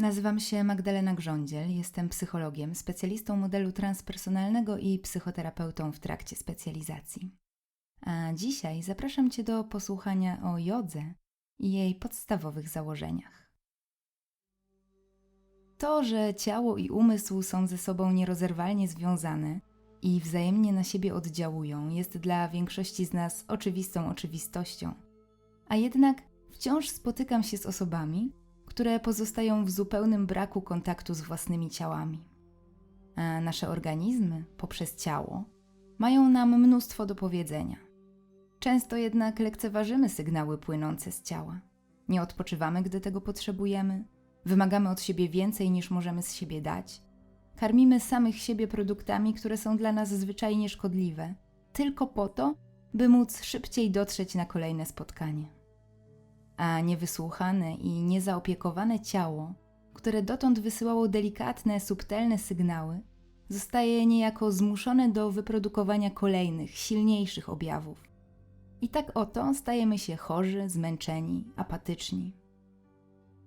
Nazywam się Magdalena Grządziel, jestem psychologiem, specjalistą modelu transpersonalnego i psychoterapeutą w trakcie specjalizacji. A dzisiaj zapraszam Cię do posłuchania o jodze i jej podstawowych założeniach. To, że ciało i umysł są ze sobą nierozerwalnie związane i wzajemnie na siebie oddziałują, jest dla większości z nas oczywistą oczywistością. A jednak wciąż spotykam się z osobami, które pozostają w zupełnym braku kontaktu z własnymi ciałami. A nasze organizmy, poprzez ciało, mają nam mnóstwo do powiedzenia. Często jednak lekceważymy sygnały płynące z ciała. Nie odpoczywamy, gdy tego potrzebujemy, wymagamy od siebie więcej niż możemy z siebie dać. Karmimy samych siebie produktami, które są dla nas zwyczajnie szkodliwe, tylko po to, by móc szybciej dotrzeć na kolejne spotkanie a niewysłuchane i niezaopiekowane ciało, które dotąd wysyłało delikatne, subtelne sygnały, zostaje niejako zmuszone do wyprodukowania kolejnych, silniejszych objawów. I tak oto stajemy się chorzy, zmęczeni, apatyczni.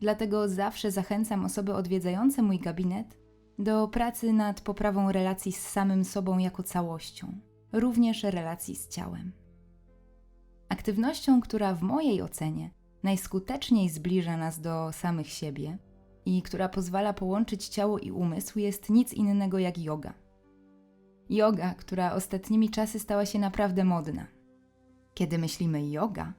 Dlatego zawsze zachęcam osoby odwiedzające mój gabinet do pracy nad poprawą relacji z samym sobą jako całością, również relacji z ciałem. Aktywnością, która w mojej ocenie najskuteczniej zbliża nas do samych siebie i która pozwala połączyć ciało i umysł, jest nic innego jak yoga. Yoga, która ostatnimi czasy stała się naprawdę modna. Kiedy myślimy yoga,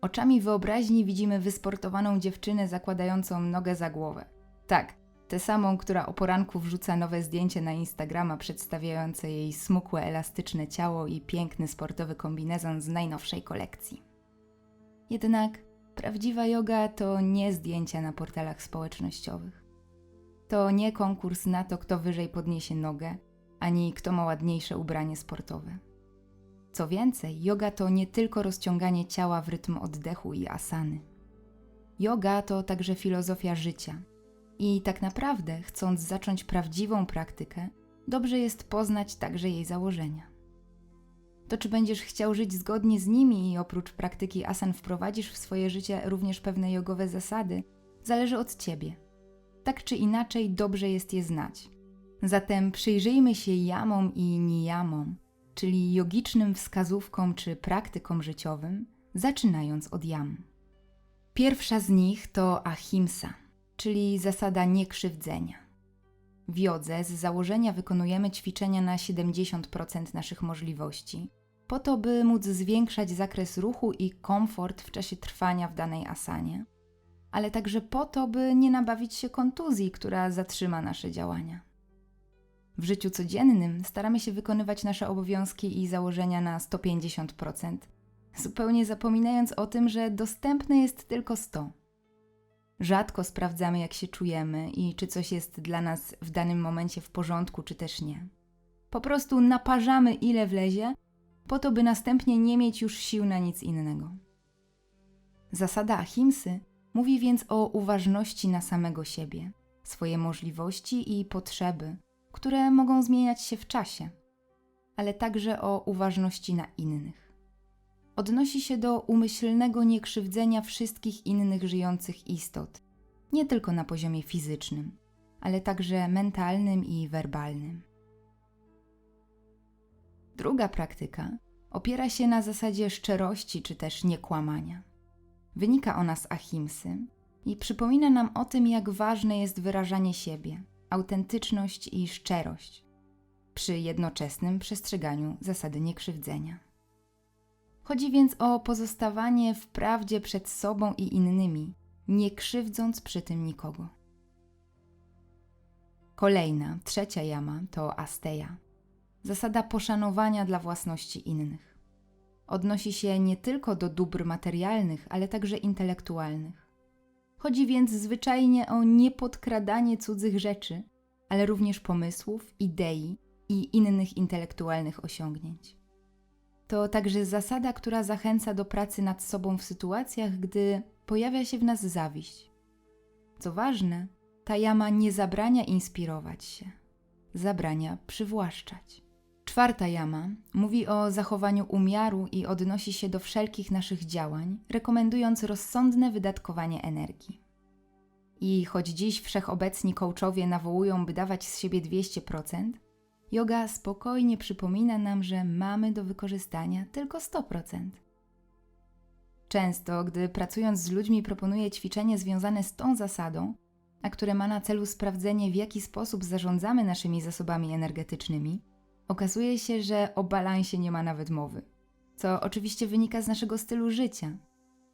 oczami wyobraźni widzimy wysportowaną dziewczynę zakładającą nogę za głowę. Tak, tę samą, która o poranku wrzuca nowe zdjęcie na Instagrama przedstawiające jej smukłe, elastyczne ciało i piękny sportowy kombinezon z najnowszej kolekcji. Jednak Prawdziwa yoga to nie zdjęcia na portalach społecznościowych. To nie konkurs na to, kto wyżej podniesie nogę, ani kto ma ładniejsze ubranie sportowe. Co więcej, yoga to nie tylko rozciąganie ciała w rytm oddechu i asany. Yoga to także filozofia życia. I tak naprawdę, chcąc zacząć prawdziwą praktykę, dobrze jest poznać także jej założenia. To, czy będziesz chciał żyć zgodnie z nimi i oprócz praktyki asan wprowadzisz w swoje życie również pewne jogowe zasady, zależy od ciebie. Tak czy inaczej, dobrze jest je znać. Zatem przyjrzyjmy się jamom i niyamom, czyli jogicznym wskazówkom czy praktykom życiowym, zaczynając od jam. Pierwsza z nich to ahimsa, czyli zasada niekrzywdzenia. W jodze z założenia wykonujemy ćwiczenia na 70% naszych możliwości, po to, by móc zwiększać zakres ruchu i komfort w czasie trwania w danej asanie, ale także po to, by nie nabawić się kontuzji, która zatrzyma nasze działania. W życiu codziennym staramy się wykonywać nasze obowiązki i założenia na 150%, zupełnie zapominając o tym, że dostępne jest tylko 100. Rzadko sprawdzamy, jak się czujemy i czy coś jest dla nas w danym momencie w porządku, czy też nie. Po prostu naparzamy ile wlezie, po to, by następnie nie mieć już sił na nic innego. Zasada Ahimsy mówi więc o uważności na samego siebie, swoje możliwości i potrzeby, które mogą zmieniać się w czasie, ale także o uważności na innych odnosi się do umyślnego niekrzywdzenia wszystkich innych żyjących istot, nie tylko na poziomie fizycznym, ale także mentalnym i werbalnym. Druga praktyka opiera się na zasadzie szczerości czy też niekłamania. Wynika ona z ahimsy i przypomina nam o tym, jak ważne jest wyrażanie siebie, autentyczność i szczerość, przy jednoczesnym przestrzeganiu zasady niekrzywdzenia. Chodzi więc o pozostawanie w prawdzie przed sobą i innymi, nie krzywdząc przy tym nikogo. Kolejna, trzecia jama to asteja, zasada poszanowania dla własności innych. Odnosi się nie tylko do dóbr materialnych, ale także intelektualnych. Chodzi więc zwyczajnie o niepodkradanie cudzych rzeczy, ale również pomysłów, idei i innych intelektualnych osiągnięć. To także zasada, która zachęca do pracy nad sobą w sytuacjach, gdy pojawia się w nas zawiść. Co ważne, ta jama nie zabrania inspirować się, zabrania przywłaszczać. Czwarta jama mówi o zachowaniu umiaru i odnosi się do wszelkich naszych działań, rekomendując rozsądne wydatkowanie energii. I choć dziś wszechobecni coachowie nawołują, by dawać z siebie 200%, yoga spokojnie przypomina nam, że mamy do wykorzystania tylko 100%. Często, gdy pracując z ludźmi proponuję ćwiczenie związane z tą zasadą, a które ma na celu sprawdzenie, w jaki sposób zarządzamy naszymi zasobami energetycznymi, okazuje się, że o balansie nie ma nawet mowy, co oczywiście wynika z naszego stylu życia.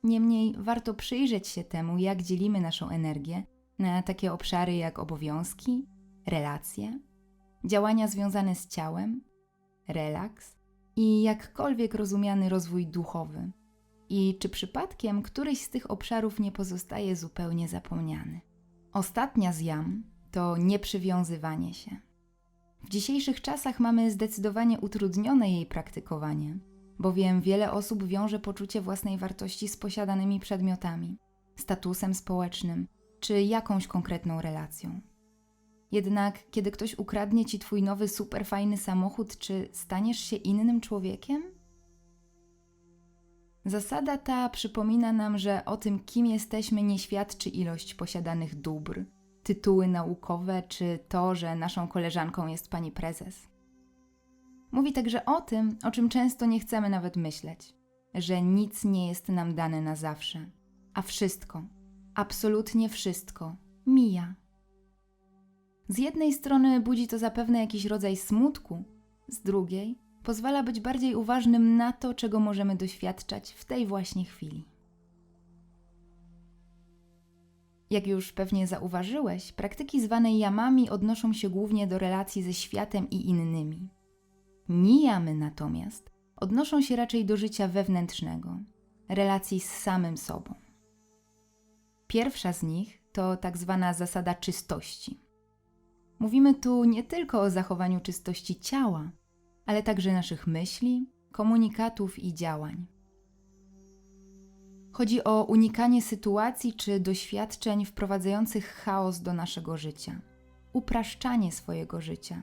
Niemniej warto przyjrzeć się temu, jak dzielimy naszą energię na takie obszary jak obowiązki, relacje, działania związane z ciałem, relaks i jakkolwiek rozumiany rozwój duchowy. I czy przypadkiem któryś z tych obszarów nie pozostaje zupełnie zapomniany? Ostatnia z jam to nieprzywiązywanie się. W dzisiejszych czasach mamy zdecydowanie utrudnione jej praktykowanie, bowiem wiele osób wiąże poczucie własnej wartości z posiadanymi przedmiotami, statusem społecznym czy jakąś konkretną relacją. Jednak kiedy ktoś ukradnie ci twój nowy superfajny samochód, czy staniesz się innym człowiekiem? Zasada ta przypomina nam, że o tym, kim jesteśmy, nie świadczy ilość posiadanych dóbr, tytuły naukowe czy to, że naszą koleżanką jest pani prezes. Mówi także o tym, o czym często nie chcemy nawet myśleć, że nic nie jest nam dane na zawsze, a wszystko, absolutnie wszystko, mija. Z jednej strony budzi to zapewne jakiś rodzaj smutku, z drugiej pozwala być bardziej uważnym na to, czego możemy doświadczać w tej właśnie chwili. Jak już pewnie zauważyłeś, praktyki zwane jamami odnoszą się głównie do relacji ze światem i innymi. Nijamy natomiast odnoszą się raczej do życia wewnętrznego, relacji z samym sobą. Pierwsza z nich to tak zwana zasada czystości. Mówimy tu nie tylko o zachowaniu czystości ciała, ale także naszych myśli, komunikatów i działań. Chodzi o unikanie sytuacji czy doświadczeń wprowadzających chaos do naszego życia, upraszczanie swojego życia,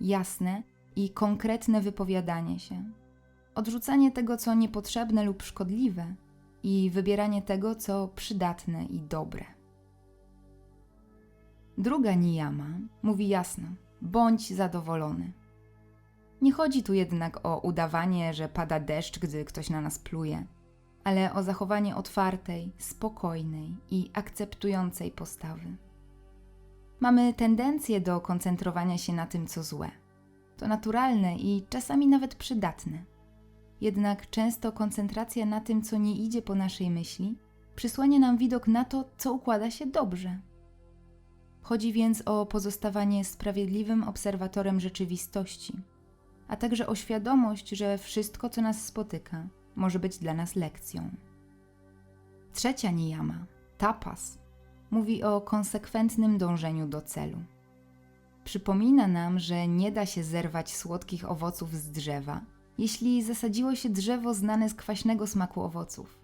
jasne i konkretne wypowiadanie się, odrzucanie tego, co niepotrzebne lub szkodliwe i wybieranie tego, co przydatne i dobre. Druga niyama mówi jasno: bądź zadowolony. Nie chodzi tu jednak o udawanie, że pada deszcz, gdy ktoś na nas pluje, ale o zachowanie otwartej, spokojnej i akceptującej postawy. Mamy tendencję do koncentrowania się na tym, co złe. To naturalne i czasami nawet przydatne. Jednak często koncentracja na tym, co nie idzie po naszej myśli, przysłania nam widok na to, co układa się dobrze. Chodzi więc o pozostawanie sprawiedliwym obserwatorem rzeczywistości a także o świadomość, że wszystko, co nas spotyka, może być dla nas lekcją. Trzecia niyama, tapas, mówi o konsekwentnym dążeniu do celu. Przypomina nam, że nie da się zerwać słodkich owoców z drzewa, jeśli zasadziło się drzewo znane z kwaśnego smaku owoców.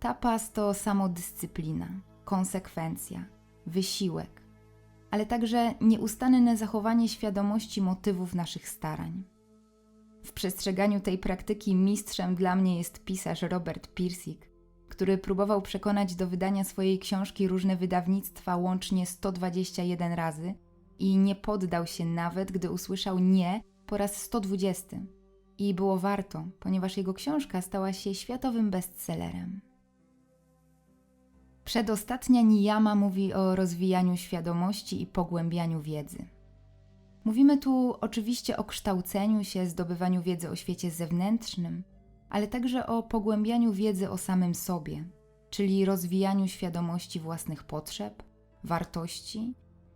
Tapas to samodyscyplina, konsekwencja, wysiłek, ale także nieustanne zachowanie świadomości motywów naszych starań. W przestrzeganiu tej praktyki mistrzem dla mnie jest pisarz Robert Pirsig, który próbował przekonać do wydania swojej książki różne wydawnictwa łącznie 121 razy i nie poddał się nawet, gdy usłyszał nie po raz 120. I było warto, ponieważ jego książka stała się światowym bestsellerem. Przedostatnia niyama mówi o rozwijaniu świadomości i pogłębianiu wiedzy. Mówimy tu oczywiście o kształceniu się, zdobywaniu wiedzy o świecie zewnętrznym, ale także o pogłębianiu wiedzy o samym sobie, czyli rozwijaniu świadomości własnych potrzeb, wartości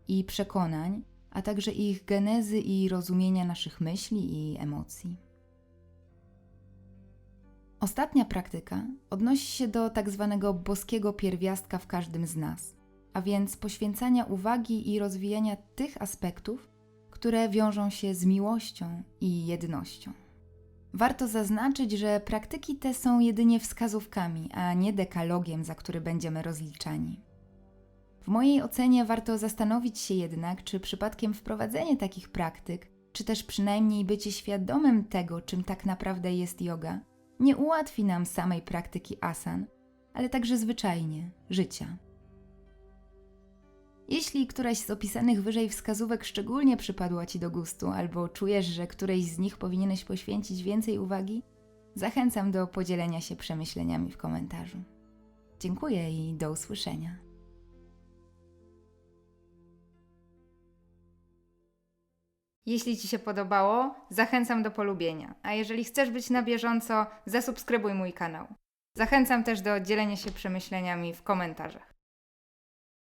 i przekonań, a także ich genezy i rozumienia naszych myśli i emocji. Ostatnia praktyka odnosi się do tak zwanego boskiego pierwiastka w każdym z nas, a więc poświęcania uwagi i rozwijania tych aspektów, które wiążą się z miłością i jednością. Warto zaznaczyć, że praktyki te są jedynie wskazówkami, a nie dekalogiem, za który będziemy rozliczani. W mojej ocenie warto zastanowić się jednak, czy przypadkiem wprowadzenie takich praktyk, czy też przynajmniej bycie świadomym tego, czym tak naprawdę jest yoga, nie ułatwi nam samej praktyki asan, ale także zwyczajnie życia. Jeśli któraś z opisanych wyżej wskazówek szczególnie przypadła Ci do gustu, albo czujesz, że którejś z nich powinieneś poświęcić więcej uwagi, zachęcam do podzielenia się przemyśleniami w komentarzu. Dziękuję i do usłyszenia. Jeśli Ci się podobało, zachęcam do polubienia, a jeżeli chcesz być na bieżąco, zasubskrybuj mój kanał. Zachęcam też do dzielenia się przemyśleniami w komentarzach.